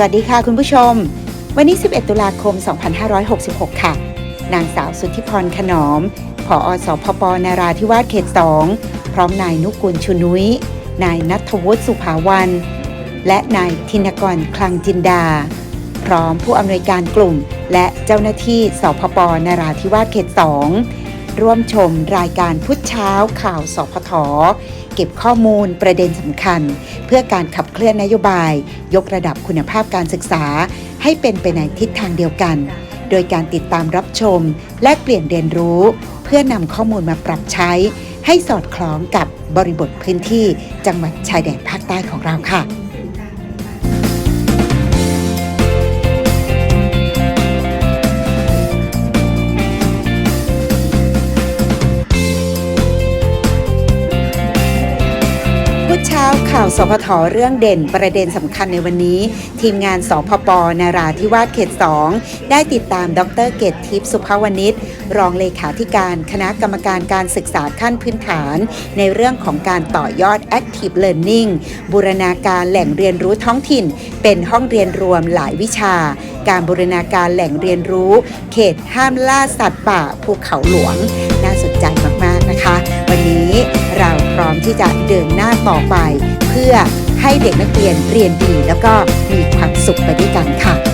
สวัสดีค่ะคุณผู้ชม วันนี้ 11 ตุลาคม 2566 ค่ะ นางสาวสุทธิพรขนอม ผอสพปนาราธิวาสเขต 2 พร้อมนายนุกุลชุนุ้ย นายนัทวุฒิสุภาวัน และนายธินกรคลังจินดา พร้อมผู้อำนวยการกลุ่ม และเจ้าหน้าที่สพปนาราธิวาสเขต 2 ร่วมชมรายการพุทธเช้าข่าวสพทเก็บข้อมูลประเด็นสำคัญ เพื่อการขับเคลื่อนนโยบาย ยกระดับคุณภาพการศึกษา ให้เป็นไปในทิศทางเดียวกัน โดยการติดตามรับชม และเปลี่ยนเรียนรู้ เพื่อนำข้อมูลมาปรับใช้ ให้สอดคล้องกับบริบทพื้นที่จังหวัดชายแดนภาคใต้ของเราค่ะ พุธเช้าข่าวสพทเรื่องเด่นประเด็นสำคัญในวันนี้ ทีมงานสพปนาราธิวาสเขต 2 ได้ติดตามดรเกตทิพย์สุภาวณิชรองเลขาธิการคณะกรรมการการศึกษาขั้นพื้นฐาน ในเรื่องของการต่อยอด Active Learning บูรณาการแหล่งเรียนรู้ท้องถิ่น เป็นห้องเรียนรวมหลายวิชา การบูรณาการแหล่งเรียนรู้ เขตห้ามล่าสัตว์ป่าภูเขาหลวง น่าสนใจมาก ๆ นะคะ ที่จะเดินหน้าต่อไป เพื่อให้เด็กนักเรียนเรียนดี แล้วก็มีความสุขไปด้วยกันค่ะ